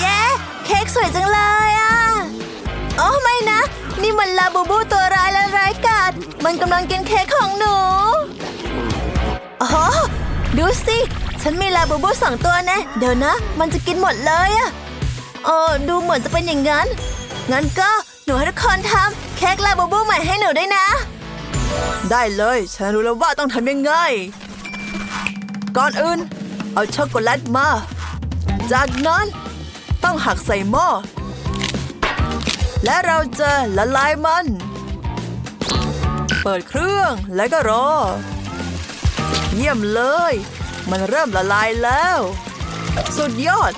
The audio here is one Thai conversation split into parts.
เย้ เค้กสวยจังเลยอะ โอ้ไม่นะ นี่มันลาบูบูตัวร้ายและร้ายกาจมันกำลังกินเค้กของหนูโอ๋อดูสิ ฉันมีลาบูบูสองตัวแนะ เดี๋ยวนะ มันจะกินหมดเลยอะเออดูเหมือนจะเป็นอย่างนั้น งั้นก็หนูให้ทุกคนทำเค้กลาบูบูใหม่ให้หนูด้วยนะ ได้เลย ฉันรู้แล้วว่าต้องทำยังไง ก่อนอื่น เอาช็อกโกแลตมา จากนั้นต้องหักใส่หม้อ และเราจะละลายมัน เปิดเครื่องแล้วก็รอ เยี่ยมเลย มันเริ่มละลายแล้ว สุดยอด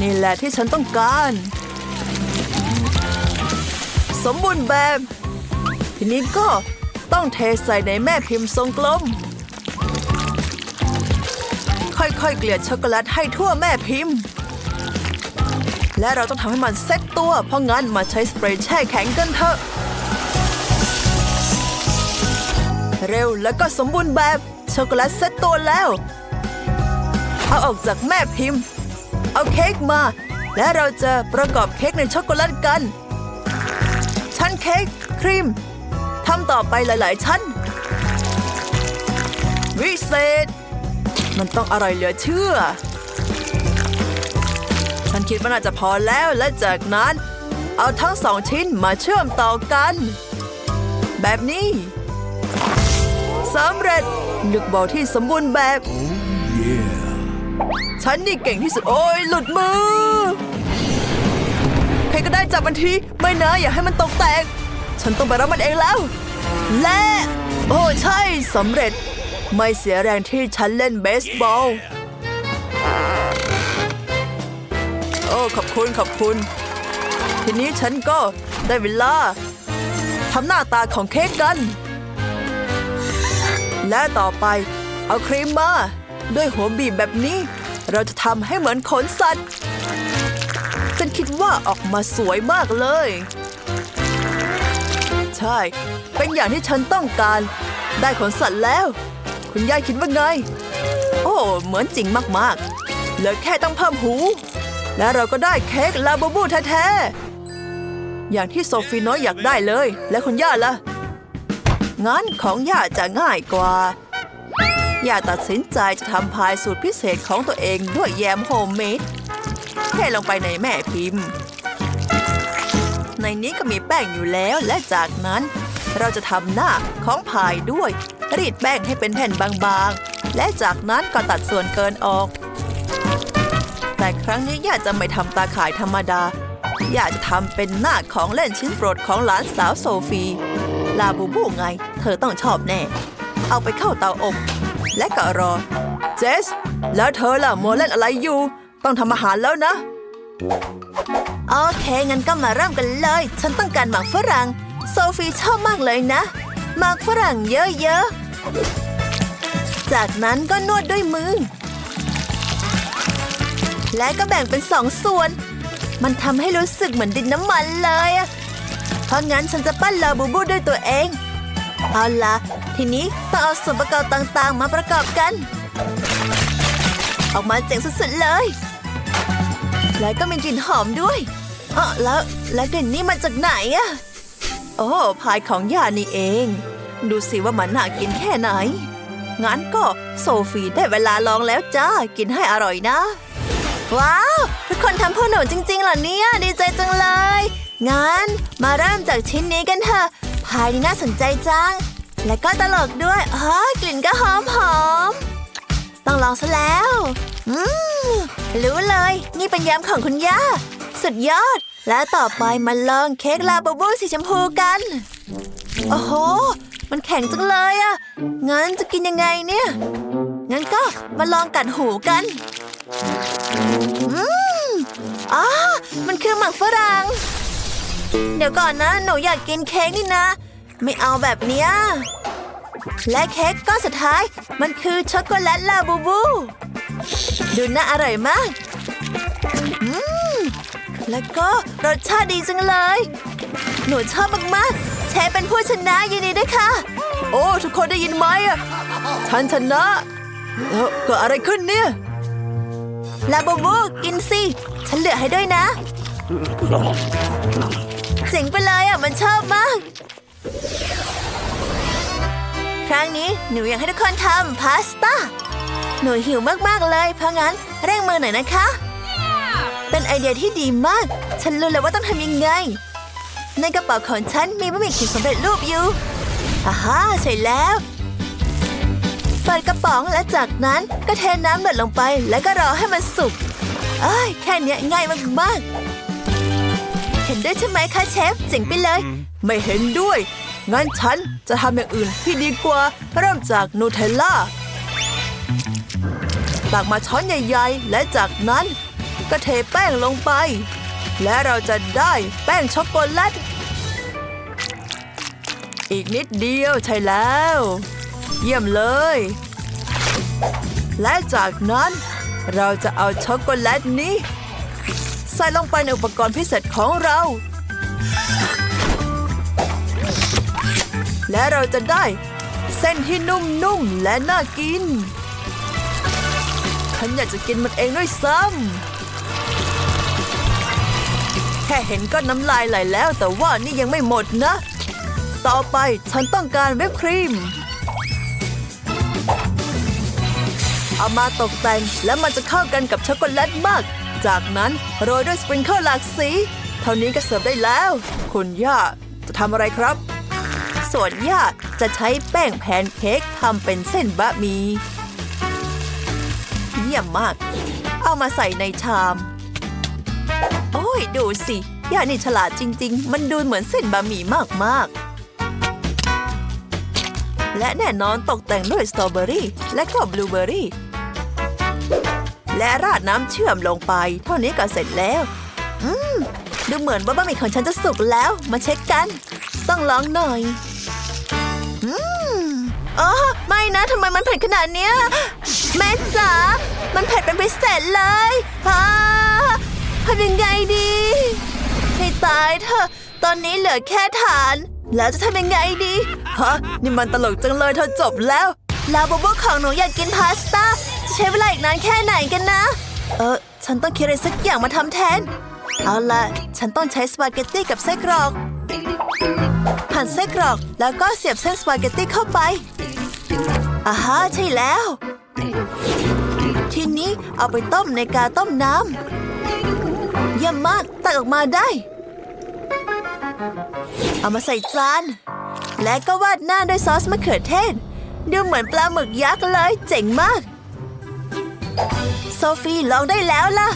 นี่แหละที่ฉันต้องการ สมบูรณ์แบบ ทีนี้ก็ต้องเทใส่ในแม่พิมพ์ทรงกลม ค่อยๆ เกลี่ยช็อกโกแลตให้ทั่วแม่พิมพ์ และเราต้องทำให้มันเซ็ตตัว เพราะงั้นมาใช้สเปรย์แช่แข็งกันเถอะ เร็วแล้วก็สมบูรณ์แบบ ช็อกโกแลตเซ็ตตัวแล้ว เอาออกจากแม่พิมพ์ เอาเค้กมา และเราจะประกอบเค้กในช็อกโกแลตกัน ชั้นเค้กครีมทำต่อไปหลาย ๆ ชั้น วิเศษ มันต้องอร่อยเหลือเชื่อ คิดว่าน่าจะพอแล้วและจากนั้น เอาทั้งสองชิ้นมาเชื่อมต่อกัน แบบนี้สำเร็จลูกบอลที่สมบูรณ์แบบ ฉันนี่เก่งที่สุด โอ้ยหลุดมือ ใครก็ได้จับมันที ไม่นะ อย่าให้มันตกแตก ฉันต้องไปรับมันเองแล้ว และ โอ้ใช่สำเร็จ ไม่เสียแรงที่ฉันเล่นเบสบอลโอ้ขอบคุณขอบคุณ ทีนี้ฉันก็ได้เวลาทำหน้าตาของเค้กกัน และต่อไปเอาครีมมาด้วยหัวบีบแบบนี้ เราจะทำให้เหมือนขนสัตว์ฉันคิดว่าออกมาสวยมากเลย ใช่ เป็นอย่างที่ฉันต้องการ ได้ขนสัตว์แล้ว คุณยายคิดว่าไง โอ้ เหมือนจริงมากๆเหลือแค่ต้องเพิ่มหู และเราก็ได้เค้กลาบูบูแท้ๆ อย่างที่โซฟีน้อยอยากได้เลย และคุณย่าล่ะ งั้นของย่าจะง่ายกว่า ย่าตัดสินใจจะทำพายสูตรพิเศษของตัวเองด้วยแยมโฮมเมดเทลงไปในแม่พิมพ์ ในนี้ก็มีแป้งอยู่แล้วและจากนั้นเราจะทำหน้าของพายด้วย รีดแป้งให้เป็นแผ่นบางๆ และจากนั้นก็ตัดส่วนเกินออก แต่ครั้งนี้ย่าจะไม่ทำตาข่ายธรรมดา ย่าจะทำเป็นหน้าของเล่นชิ้นโปรดของหลานสาวโซฟี ลาบูบูไง เธอต้องชอบแน่ เอาไปเข้าเตาอบ และก็รอ เจส แล้วเธอล่ะมัวเล่นอะไรอยู่ ต้องทำอาหารแล้วนะ โอเค งั้นก็มาเริ่มกันเลย ฉันต้องการหมากฝรั่ง โซฟีชอบมากเลยนะ หมากฝรั่งเยอะๆ จากนั้นก็นวดด้วยมือ และก็แบ่งเป็นสองส่วน มันทำให้รู้สึกเหมือนดินน้ำมันเลยอะเพราะงั้นฉันจะปั้นลาบูบูด้วยตัวเอง เอาล่ะทีนี้ต้องเอาส่วนประกอบต่างๆ มาประกอบกัน ออกมาเจ๋งสุดๆเลย และก็มีกลิ่นหอมด้วยอ๋อแล้วแล้วกลิ่นนี้มาจากไหนอะโอ้พายของยานี่เอง ดูสิว่ามันน่ากินแค่ไหนงั้นก็โซฟีได้เวลาลองแล้วจ้า กินให้อร่อยนะ ว้าว ทุกคนทำพ่อหนูจริง ๆ เหรอเนี่ย ดีใจจังเลย งั้น มาเริ่มจากชิ้นนี้กันเถอะพายนี่น่าสนใจจัง และก็ตลกด้วยอ๋อกลิ่นก็หอมหอมต้องลองซะแล้ว อืม รู้เลย นี่เป็นยำของคุณย่า สุดยอด และต่อไปมาลองเค้กลาบูบูสีชมพูกัน โอ้โห มันแข็งจังเลยอะงั้นจะกินยังไงเนี่ย งั้นก็มาลองกัดหูกัน อ๋อ มันคือหมักฝรั่ง เดี๋ยวก่อนนะ หนูอยากกินเค้กนี่นะ ไม่เอาแบบเนี้ย และเค้กก้อนสุดท้าย มันคือช็อกโกแลตลาบูบู ดูน่าอร่อยมาก อืม แล้วก็รสชาติดีจังเลย หนูชอบมากๆเชฟเป็นผู้ชนะยินดีด้วยค่ะ โอ้ ทุกคนได้ยินไหมอะฉันชนะเอ้อเกิดอะไรขึ้นเนี่ย ลาบูบูกินสิ ฉันเหลือให้ด้วยนะ เจ๋งไปเลยอะ มันชอบมาก ครั้งนี้หนูอยากให้ทุกคนทำพาสต้า หนูหิวมาก ๆ เลย เพราะงั้นเร่งมือหน่อยนะคะ เป็นไอเดียที่ดีมาก ฉันรู้แล้วว่าต้องทำยังไง ในกระเป๋าของฉันมีบะหมี่กึ่งสำเร็จรูปอยู่อ่าฮะใช่แล้ว เปิดกระป๋องและจากนั้นก็เทน้ำเดือดลงไป แล้วก็รอให้มันสุก เอ้ย แค่เนี้ยง่ายมากๆ เห็นด้วยใช่ไหมคะเชฟเจ๋งไปเลย ไม่เห็นด้วย งั้นฉันจะทำอย่างอื่นที่ดีกว่า เริ่มจากนูเทลล่าตักมาช้อนใหญ่ๆ และจากนั้น ก็เทแป้งลงไป และเราจะได้แป้งช็อกโกแลต อีกนิดเดียวใช่แล้ว เยี่ยมเลย และจากนั้นเราจะเอาช็อกโกแลตนี้ ใส่ลงไปในอุปกรณ์พิเศษของเรา และเราจะได้เส้นที่นุ่มๆและน่ากิน ฉันอยากจะกินมันเองด้วยซ้ำแค่เห็นก็น้ำลายไหลแล้วแต่ว่านี่ยังไม่หมดนะ ต่อไปฉันต้องการเวิปครีม เอามาตกแต่งและมันจะเข้ากันกับช็อกโกแลตมาก จากนั้นโรยด้วยสปริงเกิลหลากสี เท่านี้ก็เสิร์ฟได้แล้ว คุณย่าจะทำอะไรครับ ส่วนย่าจะใช้แป้งแพนเค้กทำเป็นเส้นบะหมี่เยี่ยมมาก เอามาใส่ในชาม โอ้ยดูสิย่านี่ฉลาดจริง ๆ มันดูเหมือนเส้นบะหมี่มากๆ และแน่นอนตกแต่งด้วยสตรอเบอรี่และก็บลูเบอรี่ และราดน้ำเชื่อมลงไป เท่านี้ก็เสร็จแล้ว อืม ดูเหมือนว่าบะหมี่ของฉันจะสุกแล้ว มาเช็คกัน ต้องลองหน่อย อืม อ๋อ ไม่นะทำไมมันเผ็ดขนาดเนี้ย แม่จ๋า มันเผ็ดเป็นพิเศษเลยฮ่าทำยังไงดี ให้ตายเถอะ ตอนนี้เหลือแค่ฐาน แล้วจะทำยังไงดี ฮะ นี่มันตลกจังเลยเธอจบแล้ว ลาบูบูของหนูอยากกินพาสต้า จะใช้เวลาอีกนานแค่ไหนกันนะ เออ ฉันต้องคิดอะไรสักอย่างมาทำแทน เอาล่ะฉันต้องใช้สปาเกตตี้กับไส้กรอกหั่นไส้กรอกแล้วก็เสียบเส้นสปาเกตตี้เข้าไปอ่าฮะใช่แล้ว ทีนี้เอาไปต้มในกาต้มน้ำเยี่ยมมากตักออกมาได้ เอามาใส่จาน และก็วาดหน้าด้วยซอสมะเขือเทศ ดูเหมือนปลาหมึกยักษ์เลย เจ๋งมาก โซฟีลองได้แล้วล่ะ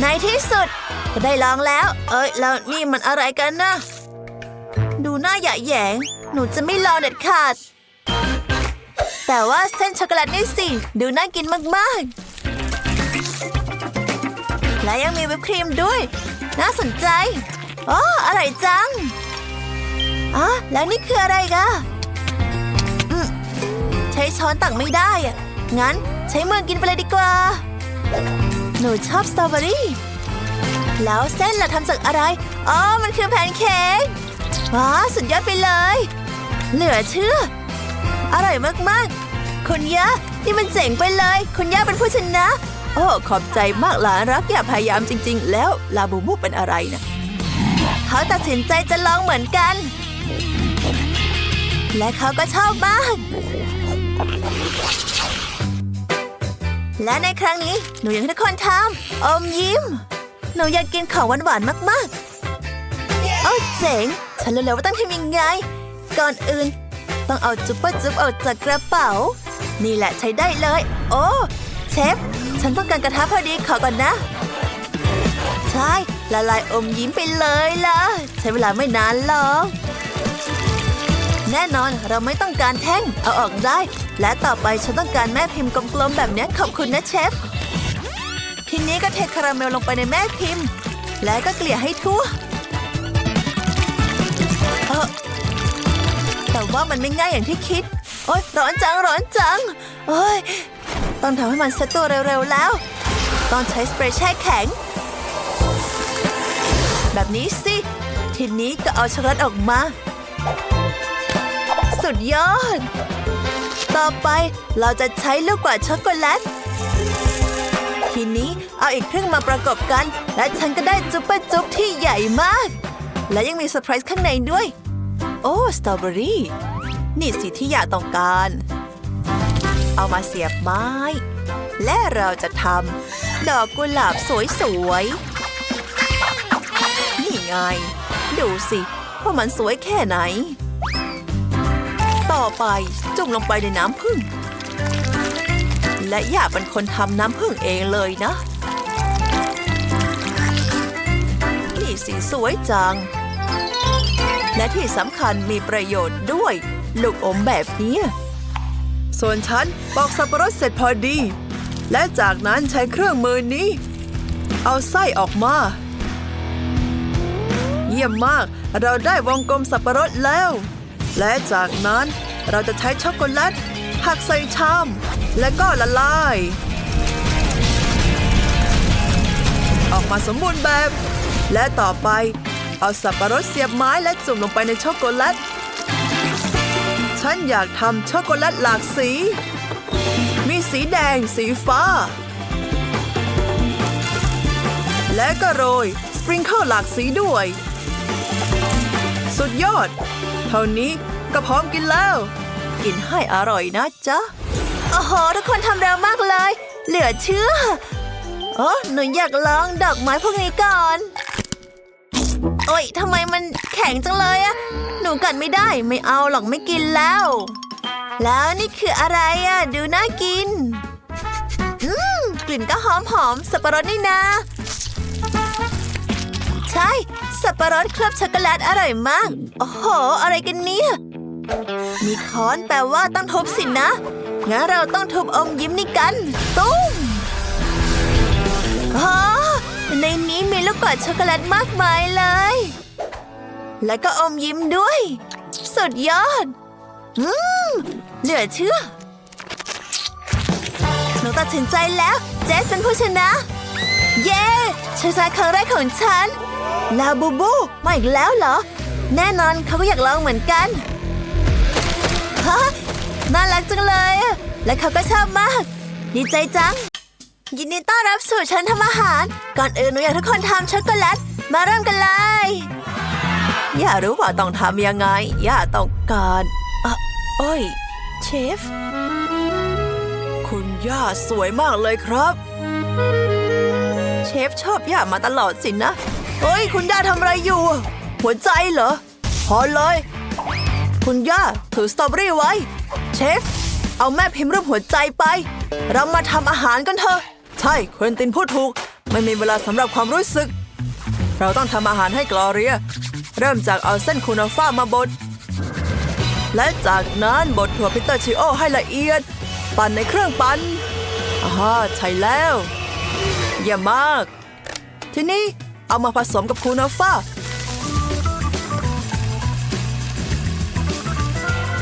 ในที่สุด ก็ได้ลองแล้ว เอ้ย แล้วนี่มันอะไรกันนะ ดูหน้าหยะแยง หนูจะไม่ลองเด็ดขาด แต่ว่าเส้นช็อกโกแลตนี่สิ ดูน่ากินมากๆและยังมีวิปครีมด้วย น่าสนใจ อ๋ออร่อยจังอ๋อแล้วนี่คืออะไรกะอืมใช้ช้อนตักไม่ได้อะงั้นใช้มือกินไปเลยดีกว่า หนูชอบสตรอเบอรี่ แล้วเส้นล่ะทำจากอะไร อ๋อ มันคือแพนเค้กว้าสุดยอดไปเลย เหลือเชื่อ อร่อยมากๆ คุณย่านี่มันเจ๋งไปเลย คุณย่าเป็นผู้ชนะ โอ้ ขอบใจมากหลานรักอย่าพยายามจริง ๆ แล้วลาบูมูเป็นอะไรนะ เขาตัดสินใจจะลองเหมือนกัน และเขาก็ชอบมาก และในครั้งนี้หนูอยากให้ทุกคนทำอมยิ้ม หนูอยากกินของหวานๆมากๆ โอ้เจ๋ง ฉันรู้แล้วว่าต้องทำยังไง ก่อนอื่น ต้องเอาจุ๊บปะจุ๊บออกจากกระเป๋า นี่แหละใช้ได้เลย โอ้ เชฟ ฉันต้องการกระทะพอดีขอก่อนนะ ใช่ละลายอมยิ้มไปเลยล่ะ ใช้เวลาไม่นานหรอกแน่นอนเราไม่ต้องการแท่งเอาออกได้ และต่อไปฉันต้องการแม่พิมพ์กลมๆแบบนี้ขอบคุณนะเชฟ ทีนี้ก็เทคาราเมลลงไปในแม่พิมพ์ และก็เกลี่ยให้ทั่วเออแต่ว่ามันไม่ง่ายอย่างที่คิด โอ๊ยร้อนจังร้อนจังโอ๊ยต้องทำให้มันเซตตัวเร็วๆแล้ว ต้องใช้สเปรย์แช่แข็ง แบบนี้สิ ทีนี้ก็เอาช็อกโกแลตออกมา สุดยอด ต่อไปเราจะใช้ลูกกวาดช็อกโกแลต ทีนี้เอาอีกครึ่งมาประกบกัน และฉันก็ได้จุ๊บปะจุ๊บที่ใหญ่มาก และยังมีเซอร์ไพรส์ข้างในด้วย โอ้สตรอเบอรี่ นี่สิที่อยากต้องการ เอามาเสียบไม้ และเราจะทำดอกกุหลาบสวยๆ ไง ดูสิว่ามันสวยแค่ไหน ต่อไปจุ่มลงไปในน้ำผึ้งและอย่าเป็นคนทำน้ำผึ้งเองเลยนะ นี่สีสวยจัง และที่สำคัญมีประโยชน์ด้วย ลูกอมแบบนี้ ส่วนฉันปอกสับปะรดเสร็จพอดี และจากนั้นใช้เครื่องมือนี้ เอาไส้ออกมา ยี่ยมมาก เราได้วงกลมสับปะรดแล้ว และจากนั้นเราจะใช้ช็อกโกแลตหักใส่ชามและก็ละลาย ออกมาสมบูรณ์แบบ และต่อไปเอาสับปะรดเสียบไม้และจุ่มลงไปในช็อกโกแลต ฉันอยากทำช็อกโกแลตหลากสี มีสีแดง สีฟ้า และก็โรย สปริงเกิลหลากสีด้วย สุดยอด เท่านี้ก็พร้อมกินแล้ว กินให้อร่อยนะจ๊ะโอ้โหทุกคนทำเร็วมากเลย เหลือเชื่อโอ้หนูอยากลองดอกไม้พวกนี้ก่อน โอ้ยทำไมมันแข็งจังเลยอะหนูกัดไม่ได้ไม่เอาหรอกไม่กินแล้ว แล้วนี่คืออะไรอะดูน่ากินอืมกลิ่นก็หอมหอมๆสับปะรดนี่นะ ใช่ สับปะรดเคลือบช็อกโกแลตอร่อยมาก โอ้โห อะไรกันเนี่ย มีค้อนแปลว่าต้องทุบสินะงั้นเราต้องทุบอมยิ้มนี่กัน ตุ้มอ๋อในนี้มีลูกกอกช็อกโกแลตมากมายเลย แล้วก็อมยิ้มด้วย สุดยอด อืม เหลือเชื่อ หนูตัดสินใจแล้ว เจสเป็นผู้ชนะ เย้ชนะครั้งแรกของฉัน ลาบูบู มาอีกแล้วเหรอ แน่นอนเขาก็อยากลองเหมือนกัน ฮะ น่ารักจังเลย และเขาก็ชอบมาก ดีใจจัง ยินดีต้อนรับสู่ชั้นทำอาหาร ก่อนอื่นหนูอยากทุกคนทำช็อกโกแลต มาเริ่มกันเลย อย่ารู้ว่าต้องทำยังไง อย่าต้องการอะโอ้ย เชฟ คุณย่าสวยมากเลยครับ เชฟชอบย่ามาตลอดสินะ เฮ้ย คุณย่าทำอะไรอยู่ หัวใจเหรอ พอเลย คุณย่าถือสตรอเบอรี่ไว้ เชฟ เอาแม่พิมพ์รูปหัวใจไป เรามาทำอาหารกันเถอะ ใช่เควินตินพูดถูก ไม่มีเวลาสำหรับความรู้สึก เราต้องทำอาหารให้กลอเรีย เริ่มจากเอาเส้นคูนาฟ่ามาบด และจากนั้นบดถั่วพิสตาชิโอให้ละเอียด ปั่นในเครื่องปั่นอ่าใช่แล้วเยี่ยมมาก ทีนี้ เอามาผสมกับคูนาฟ่า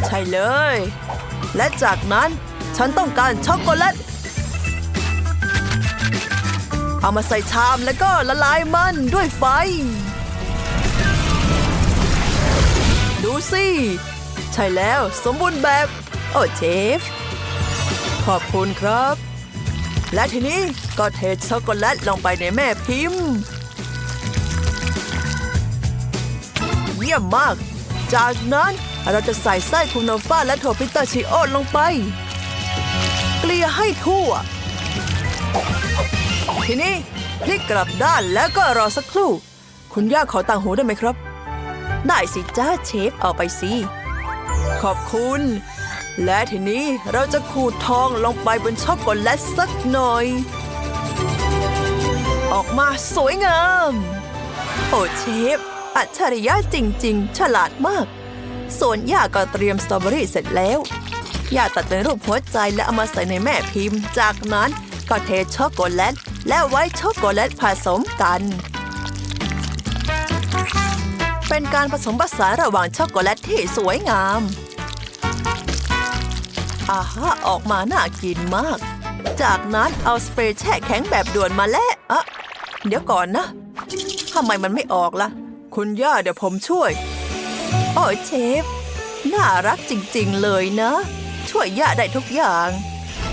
ใช่เลย และจากนั้นฉันต้องการช็อกโกแลต เอามาใส่ชามแล้วก็ละลายมันด้วยไฟ ดูสิ ใช่แล้วสมบูรณ์แบบ โอ้เชฟ ขอบคุณครับ และทีนี้ก็เทช็อกโกแลตลงไปในแม่พิมพ์ เยี่ยมมาก จากนั้นเราจะใส่ไส้คูโนฟ้าและถั่วพิตาชิโอลงไป เกลี่ยให้ทั่ว ทีนี้พลิกกลับด้านแล้วก็รอสักครู่ คุณย่าขอต่างหูได้ไหมครับ ได้สิจ้าเชฟเอาไปสิ ขอบคุณ และทีนี้เราจะขูดทองลงไปบนช็อกโกแลตสักหน่อย ออกมาสวยงาม โอ้เชฟ อัจฉริยะจริง ๆ ฉลาดมาก ส่วนย่าก็เตรียมสตรอเบอรี่เสร็จแล้วย่าตัดเป็นรูปหัวใจและเอามาใส่ในแม่พิมพ์ จากนั้นก็เทช็อกโกแลต และไว้ช็อกโกแลตผสมกัน เป็นการผสมผสานระหว่างช็อกโกแลตที่สวยงามอาฮะออกมาน่ากินมาก จากนั้นเอาสเปรย์แช่แข็งแบบด่วนมาแล้วอะเดี๋ยวก่อนนะทำไมมันไม่ออกล่ะ คุณย่าเดี๋ยวผมช่วย โอ้เชฟ น่ารักจริงๆเลยนะ ช่วยย่าได้ทุกอย่าง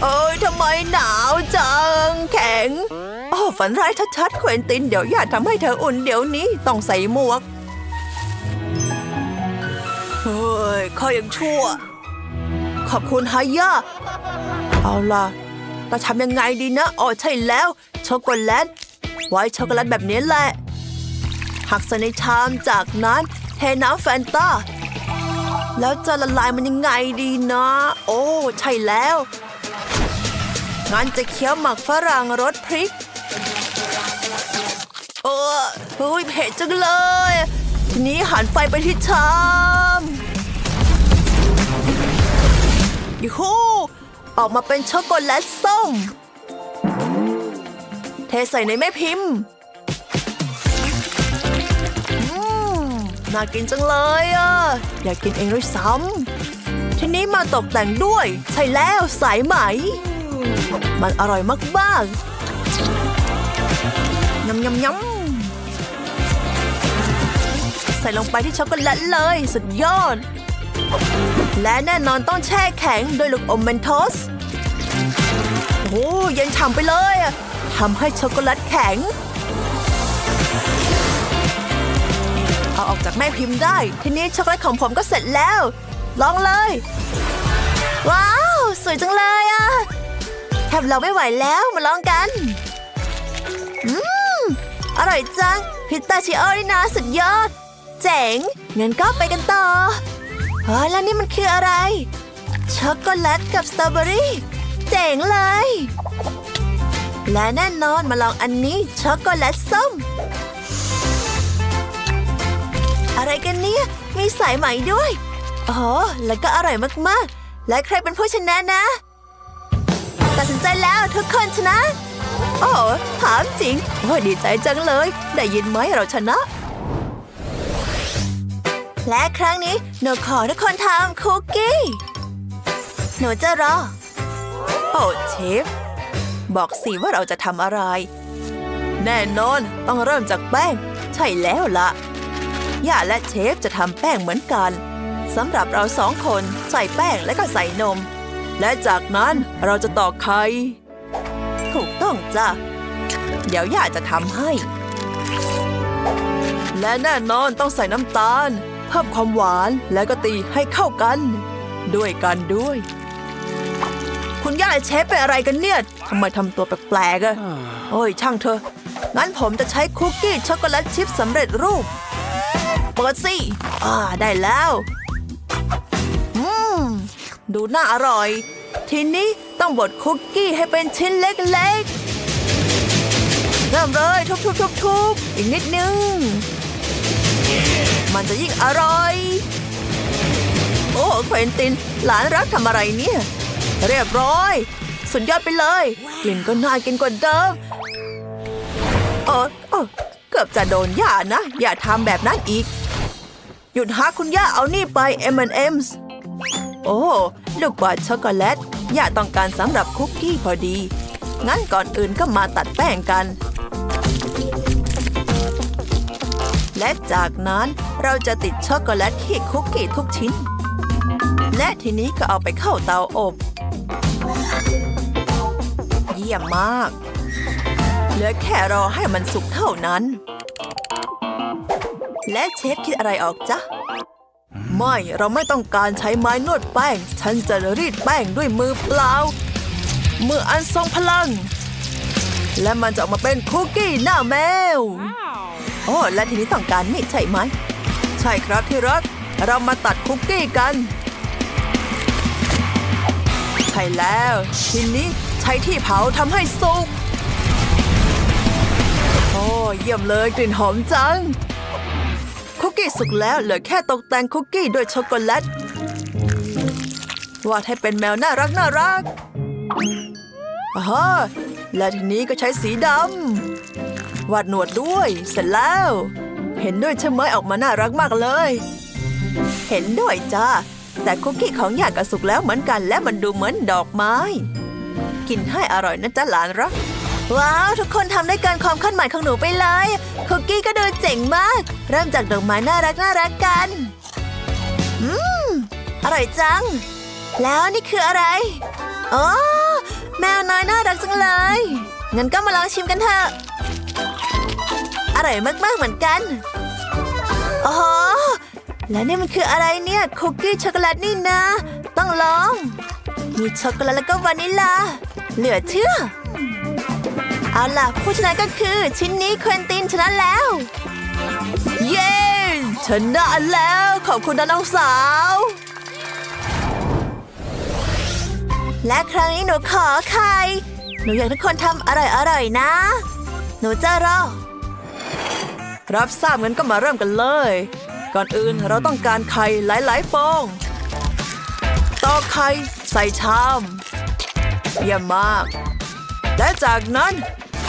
โเอ้ยทำไมหนาวจัง แข็ง โอ้ฝันร้ายชัดๆเควินตินเดี๋ยวย่าทำให้เธออุ่นเดี๋ยวนี้ต้องใส่หมวกเฮ้ยข้ายังชั่ว ขอบคุณฮายาเอาล่ะเราทำยังไงดีนะอ๋อใช่แล้ว ช็อกโกแลต ไว้ช็อกโกแลตแบบนี้แหละ หักใส่ในชามจากนั้นเทน้ำแฟนตาแล้วจะละลายมันยังไงดีนะ โอ้ ใช่แล้วงั้นจะเคี้ยวหมักฝรั่งรสพริกเออเฮ้ยเผ็ดจังเลย ทีนี้หันไฟไปที่ชามยูฮูออกมาเป็นช็อกโกแลตส้ม เทใส่ในแม่พิมพ์ น่ากินจังเลยอะ อยากกินเองด้วยซ้ำทีนี้มาตกแต่งด้วย ใช่แล้วสายไหม มันอร่อยมากๆยำยำยำใส่ลงไปที่ช็อกโกแลตเลย สุดยอด และแน่นอนต้องแช่แข็งด้วยลูกอมเมนทอสโอ้เย็นฉ่ำไปเลยทำให้ช็อกโกแลตแข็ง จากแม่พิมพ์ได้ ทีนี้ช็อกโกแลตของผมก็เสร็จแล้ว ลองเลย ว้าว สวยจังเลยอะแทบเราไม่ไหวแล้วมาลองกัน อืม อร่อยจัง พิตาชิโอนี่นะสุดยอด เจ๋งงั้นก็ไปกันต่อเฮ้ยแล้วนี่มันคืออะไร ช็อกโกแลตกับสตรอเบอรี่ เจ๋งเลย และแน่นอนมาลองอันนี้ช็อกโกแลตส้ม อะไรกันเนี่ย มีสายไหมด้วย อ๋อ แล้วก็อร่อยมากๆ และใครเป็นผู้ชนะนะ ตัดสินใจแล้วทุกคนชนะ โอ้ถามจริงโอ้ยดีใจจังเลย ได้ยินไหมเราชนะ และครั้งนี้หนูขอทุกคนทำคุกกี้ หนูจะรอ โอ้เชฟ บอกสิว่าเราจะทำอะไร แน่นอนต้องเริ่มจากแป้ง ใช่แล้วละ่ะ ย่าและเชฟจะทำแป้งเหมือนกันสำหรับเราสองคนใส่แป้งและก็ใส่นม และจากนั้นเราจะตอกไข่ถูกต้องจ้ะ เดี๋ยวย่าจะทำให้ และแน่นอนต้องใส่น้ำตาล เพิ่มความหวานและก็ตีให้เข้ากัน ด้วยกันด้วย คุณย่าและเชฟเป็นอะไรกันเนี่ยทำไมทำตัวแปลกๆอะโอ้ยช่างเถอะงั้นผมจะใช้คุกกี้ช็อกโกแลตชิพสำเร็จรูปเปิดสิอ่าได้แล้ว อืม ดูน่าอร่อย ทีนี้ต้องบดคุกกี้ให้เป็นชิ้นเล็กๆ เริ่มเลยทุบๆๆ ๆ อีกนิดนึง มันจะยิ่งอร่อย โอ้เควินติน หลานรักทำอะไรเนี่ย เรียบร้อย สุดยอดไปเลย กลิ่นก็น่ากินกว่าเดิมเออเออเกือบจะโดนย่านะ อย่าทำแบบนั้นอีก หยุดหาคุณย่าเอานี่ไป M&M's โอ้ ลูกบอลช็อกโกแลต ย่าต้องการสำหรับคุกกี้พอดี งั้นก่อนอื่นก็มาตัดแป้งกัน และจากนั้นเราจะติดช็อกโกแลตที่คุกกี้ทุกชิ้น และทีนี้ก็เอาไปเข้าเตาอบ เยี่ยมมาก เหลือแค่รอให้มันสุกเท่านั้น และเชฟคิดอะไรออกจ๊ะ ไม่เราไม่ต้องการใช้ไม้นวดแป้ง ฉันจะรีดแป้งด้วยมือเปล่า มืออันทรงพลัง และมันจะออกมาเป็นคุกกี้หน้าแมว โอ้และทีนี้ต้องการมีดใช่ไหม ใช่ครับที่รัก เรามาตัดคุกกี้กัน ใช่แล้ว ทีนี้ใช้ที่เผาทำให้สุก โอ้เยี่ยมเลยกลิ่นหอมจัง คุกกี้สุกแล้วเหลือแค่ตกแต่งคุกกี้ด้วยช็อกโกแลตวาดให้เป็นแมวน่ารักน่ารักอ่าฮะและทีนี้ก็ใช้สีดำวาดหนวดด้วย เสร็จแล้ว เห็นด้วยใช่ไหมออกมาน่ารักมากเลย เห็นด้วยจ้าแต่คุกกี้ของอยากก็สุกแล้วเหมือนกัน และมันดูเหมือนดอกไม้ กินให้อร่อยนะจ๊ะหลานรัก ว้าว ทุกคนทำได้เกินความคาดหมายของหนูไปเลย คุกกี้ก็ดูเจ๋งมาก เริ่มจากดอกไม้น่ารักน่ารักกัน อืม อร่อยจัง แล้วนี่คืออะไรอ๋อแมวน้อยน่ารักจังเลย งั้นก็มาลองชิมกันเถอะ อร่อยมากๆเหมือนกันโอ้โหแล้วนี่มันคืออะไรเนี่ย คุกกี้ช็อกโกแลตนี่นะ ต้องลอง มีช็อกโกแลตแล้วก็วานิลลาเหลือเชื่อ เอาล่ะ ผู้ชนะก็คือชิ้นนี้เควินตินชนะแล้ว เย้ชนะแล้ว ขอบคุณนะน้องสาว และครั้งนี้หนูขอไข่หนูอยากให้ทุกคนทำอร่อยๆนะ หนูจะรอ รับทราบงั้นก็มาเริ่มกันเลย ก่อนอื่นเราต้องการไข่หลายๆฟองตอกไข่ใส่ชาม เยี่ยมมาก และจากนั้น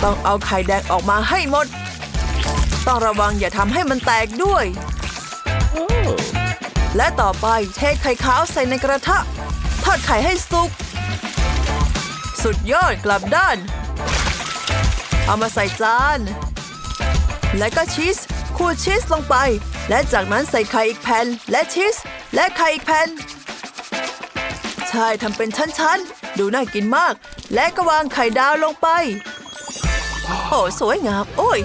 ต้องเอาไข่แดงออกมาให้หมด ต้องระวังอย่าทำให้มันแตกด้วย และต่อไปเทไข่ขาวใส่ในกระทะ ทอดไข่ให้สุก สุดยอดกลับด้าน เอามาใส่จาน และก็ชีสขูดชีสลงไป และจากนั้นใส่ไข่อีกแผ่นและชีส และไข่อีกแผ่นใช่ทำเป็นชั้นๆ ดูน่ากินมาก และก็วางไข่ดาวลงไป โอ้สวยงาม โอ้ย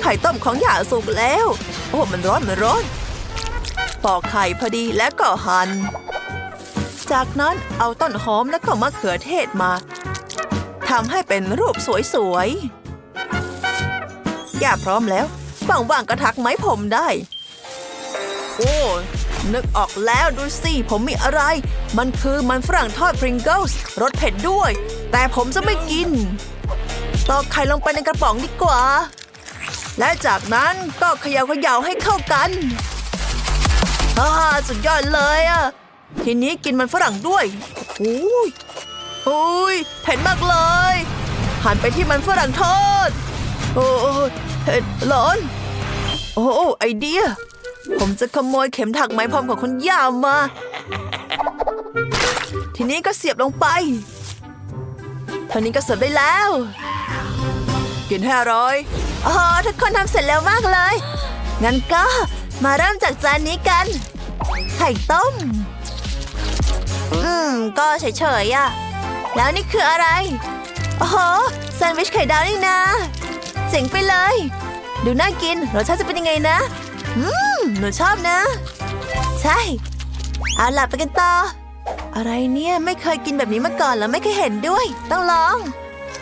ไข่ต้มของหย่าสุกแล้ว โอ้มันร้อนมันร้อน ปอกไข่พอดีแล้วก็หัน่น จากนั้นเอาต้นหอมแล้วก็มะเขือเทศมาทำให้เป็นรูปสวยๆ ย่าพร้อมแล้วว่างๆก็ทักไหมผมได้ โอ้นึกออกแล้วดูสิ ผมมีอะไร มันคือมันฝรั่งทอดพริงเกิลส์รสเผ็ดด้วย แต่ผมจะไม่กิน ตอกไข่ลงไปในกระป๋องดีกว่า และจากนั้นก็เขย่าเขย่าให้เข้ากันฮ่าสุดยอดเลยอะ ทีนี้กินมันฝรั่งด้วยอุ้ยอุ้ยเผ็ดมากเลยหันไปที่มันฝรั่งทอด โอ้ยเผ็ดร้อน โอ้ไอเดีย ผมจะขโมยเข็มถักไหมพรมของคุณย่ามา ทีนี้ก็เสียบลงไปเท่านี้ก็เสิร์ฟได้แล้ว กินให้อร่อยอ๋อทุกคนทำเสร็จแล้วมากเลย งั้นก็มาเริ่มจากจานนี้กัน ไข่ต้ม อืม ก็เฉยๆอะแล้วนี่คืออะไร โอ้โหแซนด์วิชไข่ดาวนี่นะ เจ๋งไปเลย ดูน่ากิน รสชาติจะเป็นยังไงนะ อืม หนูชอบนะ ใช่ เอาล่ะไปกันต่อ อะไรเนี่ย ไม่เคยกินแบบนี้มาก่อนแล้วไม่เคยเห็นด้วย ต้องลอง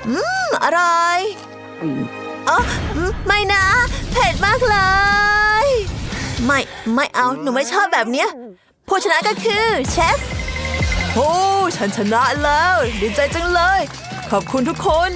อืม อร่อย อ๋อไม่นะ เผ็ดมากเลย ไม่ ไม่เอา หนูไม่ชอบแบบเนี้ย ผู้ชนะก็คือเชฟ โอ้ ฉันชนะแล้ว ดีใจจังเลย ขอบคุณทุกคน